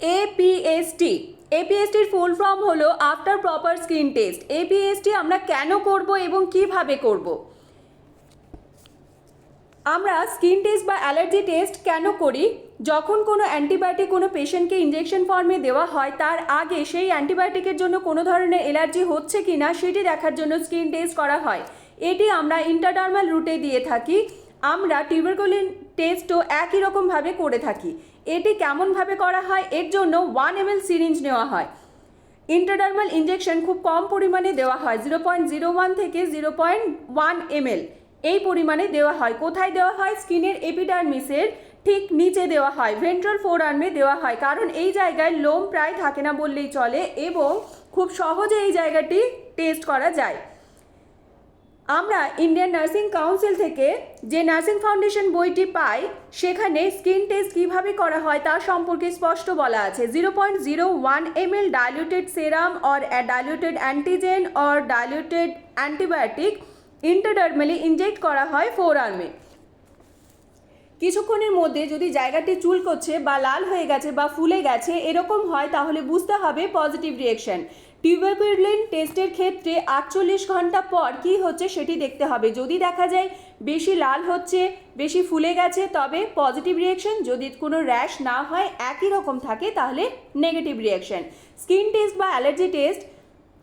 এপিএসটি এপিএসটির full form হলো after proper skin test APST আমরা কেন করব এবং কীভাবে করব? আমরা স্কিন টেস্ট বা অ্যালার্জি টেস্ট কেন করি? যখন কোনো অ্যান্টিবায়োটিক কোনো পেশেন্টকে ইঞ্জেকশন ফর্মে দেওয়া হয়, তার আগে সেই অ্যান্টিবায়োটিকের জন্য কোনো ধরনের অ্যালার্জি হচ্ছে কি না সেটি দেখার জন্য স্কিন টেস্ট করা হয়। এটি আমরা ইন্টারডার্মাল রুটে দিয়ে থাকি। আমরা টিউবারকুলিন টেস্টও একই রকমভাবে করে থাকি। এটি কেমনভাবে করা হয়? এর জন্য ওয়ান এম সিরিঞ্জ নেওয়া হয়। ইন্টারডার্মাল ইঞ্জেকশন খুব কম পরিমাণে দেওয়া হয় জিরো পয়েন্ট জিরো ওয়ান থেকে জিরো পয়েন্ট ওয়ান এমএল এই পরিমাণে দেওয়া হয়। কোথায় দেওয়া হয়? স্কিনের এপিডার্মিসের ঠিক নিচে দেওয়া হয়। ভেন্ট্রাল ফোর আর্মে দেওয়া হয়। কারণ এই জায়গায় লোম প্রায় থাকে না বললেই চলে এবং খুব সহজে এই জায়গাটি টেস্ট করা যায়। আমরা ইন্ডিয়ান নার্সিং কাউন্সিল থেকে যে নার্সিং ফাউন্ডেশন বইটি পাই, সেখানে স্কিন টেস্ট কীভাবে করা হয় তা সম্পর্কে স্পষ্ট বলা আছে। Zero point zero one M L diluted serum or diluted antigen or diluted antibiotic intradermally inject করা হয় ফোর আর্মে কিছুক্ষণের মধ্যে যদি জায়গাটি চুল করছে বা লাল হয়ে গেছে বা ফুলে গেছে, এরকম হয় তাহলে বুঝতে হবে পজিটিভ রিয়েকশন টিউবারকুলিন টেস্টের ক্ষেত্রে আটচল্লিশ ঘণ্টা পর কি হচ্ছে সেটি দেখতে হবে। যদি দেখা যায় বেশি লাল হচ্ছে, বেশি ফুলে গেছে, তবে পজিটিভ রিয়েকশন যদি কোনো র্যাশ না হয়, একই রকম থাকে, তাহলে নেগেটিভ রিয়েকশন স্কিন টেস্ট বা অ্যালার্জি টেস্ট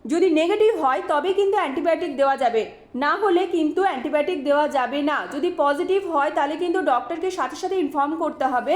যদি নেগেটিভ হয় তবে কিন্তু অ্যান্টিবায়োটিক দেওয়া যাবে। না হলে কিন্তু অ্যান্টিবায়োটিক দেওয়া যাবে না। যদি পজিটিভ হয়, তাহলে কিন্তু ডক্টরকে সাথে সাথে ইনফর্ম করতে হবে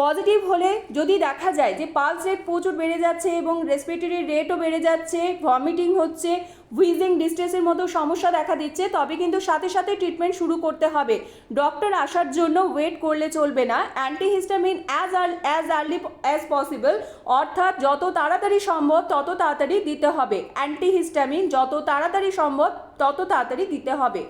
পজিটিভ হলে যদি দেখা যায় যে পালস রেট প্রচুর বেড়ে যাচ্ছে এবং রেসপিরেটরি রেটও বেড়ে যাচ্ছে ভমিটিং হচ্ছে হুইজিং ডিস্ট্রেসের মতো সমস্যা দেখা দিচ্ছে, তবে কিন্তু সাথে সাথে ট্রিটমেন্ট শুরু করতে হবে। ডক্টর আসার জন্য ওয়েট করলে চলবে না। Antihistamine as as early as possible অর্থাৎ যত তাড়াতাড়ি সম্ভব তত তাড়াতাড়ি দিতে হবে। অ্যান্টিহিস্টামিন যত তাড়াতাড়ি সম্ভব তত তাড়াতাড়ি দিতে হবে।